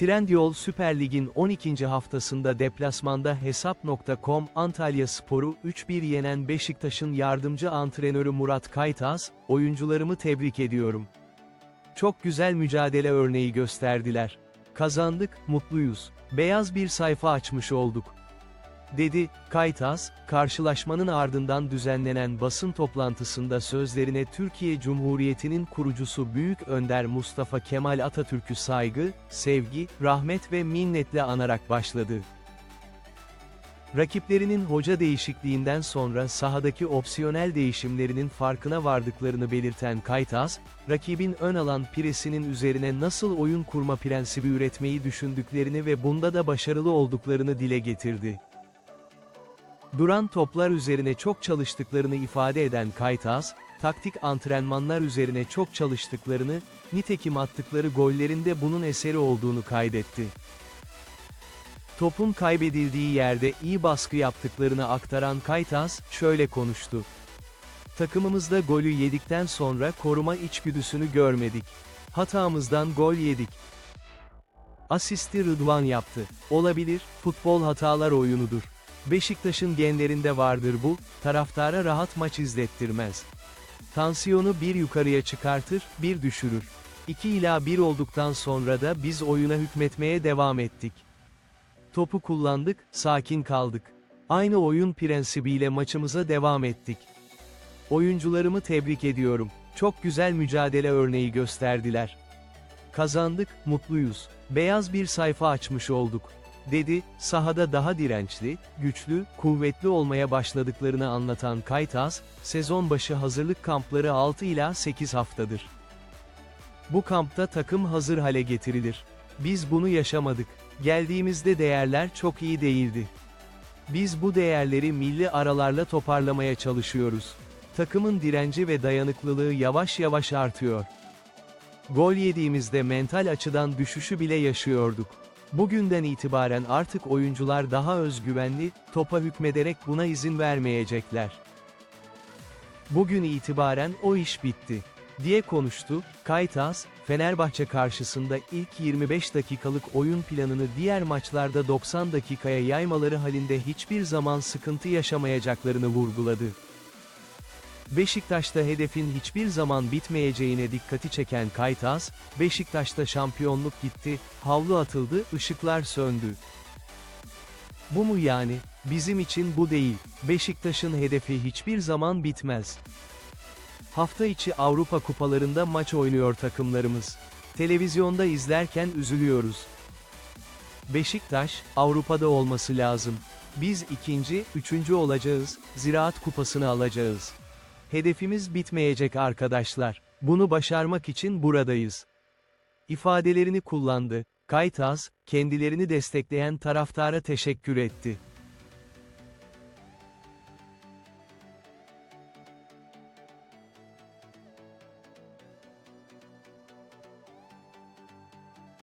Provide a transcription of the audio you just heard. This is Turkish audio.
Trendyol Süper Lig'in 12. haftasında deplasmanda Hesap.com Antalya Sporu 3-1 yenen Beşiktaş'ın yardımcı antrenörü Murat Kaytaz, oyuncularımı tebrik ediyorum. Çok güzel mücadele örneği gösterdiler. Kazandık, mutluyuz. Beyaz bir sayfa açmış olduk. Dedi, Kaytaz, karşılaşmanın ardından düzenlenen basın toplantısında sözlerine Türkiye Cumhuriyeti'nin kurucusu Büyük Önder Mustafa Kemal Atatürk'ü saygı, sevgi, rahmet ve minnetle anarak başladı. Rakiplerinin hoca değişikliğinden sonra sahadaki opsiyonel değişimlerinin farkına vardıklarını belirten Kaytaz, rakibin ön alan piresinin üzerine nasıl oyun kurma prensibi üretmeyi düşündüklerini ve bunda da başarılı olduklarını dile getirdi. Duran toplar üzerine çok çalıştıklarını ifade eden Kaytaz, taktik antrenmanlar üzerine çok çalıştıklarını, nitekim attıkları gollerinde bunun eseri olduğunu kaydetti. Topun kaybedildiği yerde iyi baskı yaptıklarını aktaran Kaytaz, şöyle konuştu. Takımımızda golü yedikten sonra koruma içgüdüsünü görmedik. Hatamızdan gol yedik. Asisti Rıdvan yaptı. Olabilir, futbol hatalar oyunudur. Beşiktaş'ın genlerinde vardır bu, taraftara rahat maç izlettirmez. Tansiyonu bir yukarıya çıkartır, bir düşürür. 2 ila 1 olduktan sonra da biz oyuna hükmetmeye devam ettik. Topu kullandık, sakin kaldık. Aynı oyun prensibiyle maçımıza devam ettik. Oyuncularımı tebrik ediyorum. Çok güzel mücadele örneği gösterdiler. Kazandık, mutluyuz. Beyaz bir sayfa açmış olduk. Dedi, sahada daha dirençli, güçlü, kuvvetli olmaya başladıklarını anlatan Kaytaz, sezon başı hazırlık kampları 6 ila 8 haftadır. Bu kampta takım hazır hale getirilir. Biz bunu yaşamadık. Geldiğimizde değerler çok iyi değildi. Biz bu değerleri milli aralarla toparlamaya çalışıyoruz. Takımın direnci ve dayanıklılığı yavaş yavaş artıyor. Gol yediğimizde mental açıdan düşüşü bile yaşıyorduk. Bugünden itibaren artık oyuncular daha özgüvenli, topa hükmederek buna izin vermeyecekler. Bugün itibaren o iş bitti diye konuştu. Kaytaz, Fenerbahçe karşısında ilk 25 dakikalık oyun planını diğer maçlarda 90 dakikaya yaymaları halinde hiçbir zaman sıkıntı yaşamayacaklarını vurguladı. Beşiktaş'ta hedefin hiçbir zaman bitmeyeceğine dikkati çeken Kaytaz, Beşiktaş'ta şampiyonluk gitti, havlu atıldı, ışıklar söndü. Bu mu yani? Bizim için bu değil. Beşiktaş'ın hedefi hiçbir zaman bitmez. Hafta içi Avrupa kupalarında maç oynuyor takımlarımız. Televizyonda izlerken üzülüyoruz. Beşiktaş, Avrupa'da olması lazım. Biz ikinci, üçüncü olacağız, Ziraat Kupası'nı alacağız. Hedefimiz bitmeyecek arkadaşlar. Bunu başarmak için buradayız. İfadelerini kullandı. Kaytaz, kendilerini destekleyen taraftara teşekkür etti.